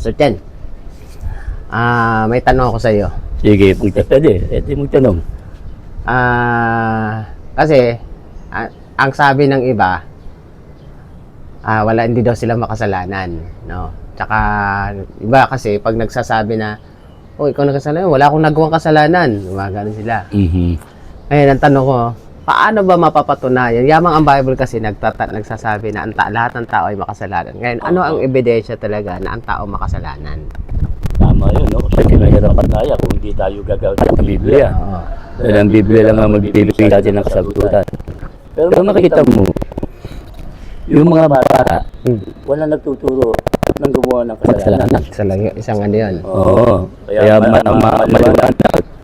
Sir Chen, ah, may tanong ako sa iyo. Sige, punta pwede. Pwede mong tanong. Ah, kasi ah, ang sabi ng iba, ah, wala hindi daw sila makasalanan, no? Tsaka iba kasi pag nagsasabi na, "Oh, ikaw nagkasalanan, wala akong nagawang kasalanan." Gumagano sila. Mhm. Ngayon, ang tanong ko, paano ba mapapatunayan? Yamang ang Bible kasi nagtata, nagsasabi na ang ta- lahat ng tao ay makasalanan. Ngayon, ano ang ebidensya talaga na ang tao makasalanan? Tama yun, no? Kasi kinahirapan tayo kung hindi tayo gagawin ng Biblia. Oo. Dahil ang Biblia lang ang magbibigay natin ng kasagutan. Pero makikita mo, yung mga bata, Hmm. wala nagtuturo ng gumawa ng kasalanan. Isa lang yun, isang ano yun. Oo. Kaya ma- ma- maliwanag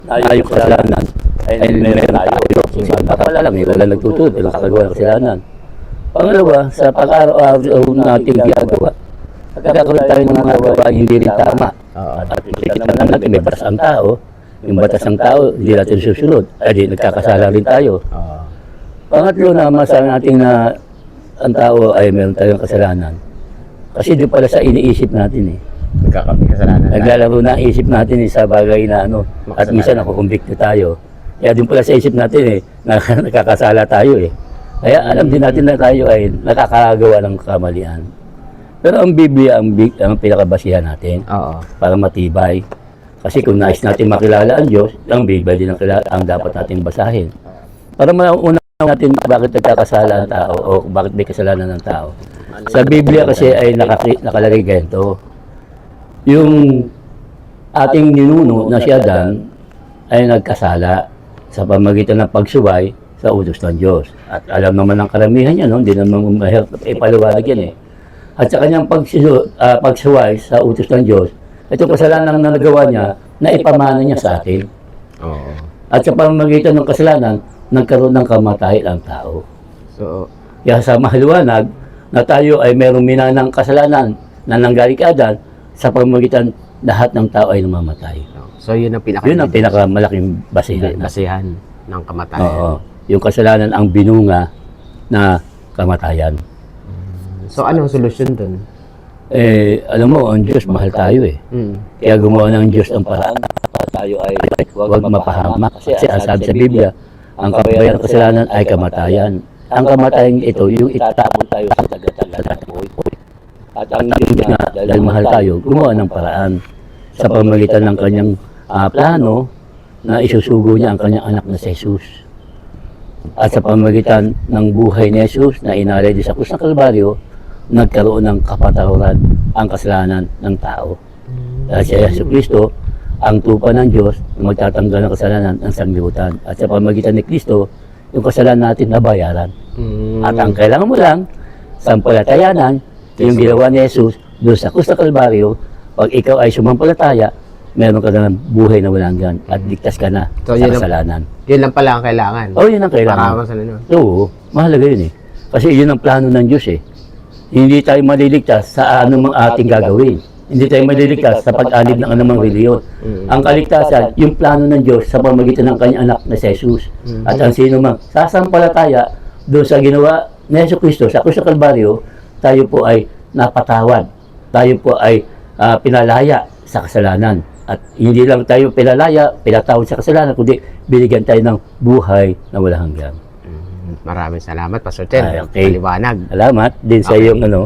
na yung kasalanan ay meron tayo. Bata pa lang, eh, wala nagtuturo, wala kakagawa ng kasalanan. Pangalawa, sa pag-araw-araw nating ginagawa, nagkakaroon tayo ng mga gawa hindi rin tama. At kita naman natin, may batas ang tao. Yung batas ng tao, hindi natin susunod. Ay, di, nagkakasala rin tayo. Pangatlo na masabi natin na ang tao ay meron tayong kasalanan. Kasi di pala sa iniisip natin eh. Nagkakapi kasalanan. Naglalaro na isip natin eh, sa bagay na ano. At minsan nakukumbikto tayo. Kaya din pala sa isip natin eh, na, nakakasala tayo eh. Kaya alam din natin na tayo ay nakakagawa ng kamalian. Pero ang Biblia ang, big, ang pinakabasihan natin Oo. para matibay. Kasi kung nais natin makilala ang Diyos, ang Biblia din ang, kilala, ang dapat natin basahin. Para mauna natin bakit nagkakasala ang tao o bakit may kasalanan ng tao. Sa Biblia kasi ay nakaki, nakalagay ganito. Yung ating ninuno na si Adan ay nagkasala sa pamagitan ng pagsuway sa utos ng Diyos. At alam naman ng karamihan yan, no? hindi naman mahirap ipaliwanag yan eh. At sa kanyang pagsisu, ah, pagsuway sa utos ng Diyos, ito kasalanan na nagawa niya na ipamana niya sa atin. Oo. At sa pamamagitan ng kasalanan, nagkaroon ng kamatayan ang tao. So, Kaya sa mahaliwanag na tayo ay merong minanang kasalanan na nanggaling kay Adan, sa pamamagitan lahat ng tao ay namamatay. So yun ang pinaka Yun ang pinakamalaking basihan. basihan ng kamatayan. Oo. Yung kasalanan ang binunga na kamatayan. So anong solusyon dun? Eh, alam mo, ang Diyos, mahal tayo eh. Mm. Kaya gumawa ng Diyos ang paraan para tayo ay huwag mapahamak. Kasi ang sabi sa Biblia, ang kabayaran ng kasalanan ay kamatayan. Ang kamatayan ito, yung itatapon tayo sa taga-taga ng buhay. At ang Diyos na, dahil mahal tayo, gumawa ng paraan sa pamagitan ng kanyang ah, plano na isusugo niya ang kanyang anak na si Jesus. At sa pamagitan ng buhay ni Jesus na inalay sa krus ng Kalbaryo, nagkaroon ng kapatawaran ang kasalanan ng tao. Dahil si Yesu Kristo, ang tupa ng Diyos na magtatanggal ng kasalanan ng sanglibutan. At sa pamagitan ni Kristo, yung kasalanan natin nabayaran. Mm. At ang kailangan mo lang, sampalatayanan, yung ginawa ni Jesus doon sa krus ng Kalbaryo, pag ikaw ay sumampalataya, meron ka na ng buhay na walang hanggan at ligtas ka na So, sa kasalanan. Yun lang pala ang kailangan. Oh, yun ang Para kailangan. masalan Oo, mahalaga yun eh. Kasi yun ang plano ng Diyos eh. Hindi tayo maliligtas sa anumang ating gagawin. Hindi tayo maliligtas sa pag-alib ng anumang reliyon. Mm. Ang kaligtasan, yung plano ng Diyos sa pamagitan ng kanyang anak na si Jesus. Mm. At ang sino mang sasampalataya doon sa ginawa ni Yesu Cristo sa Krus ng Kalbaryo, tayo po ay napatawad. Tayo po ay ah, pinalaya sa kasalanan. At hindi lang tayo pinalaya, pinatawad sa kasalanan, kundi binigyan tayo ng buhay na walang hanggan. Mm. Maraming salamat, Pastor Chen. Ay, okay. Maliwanag. Salamat din sa Okay. iyong ano,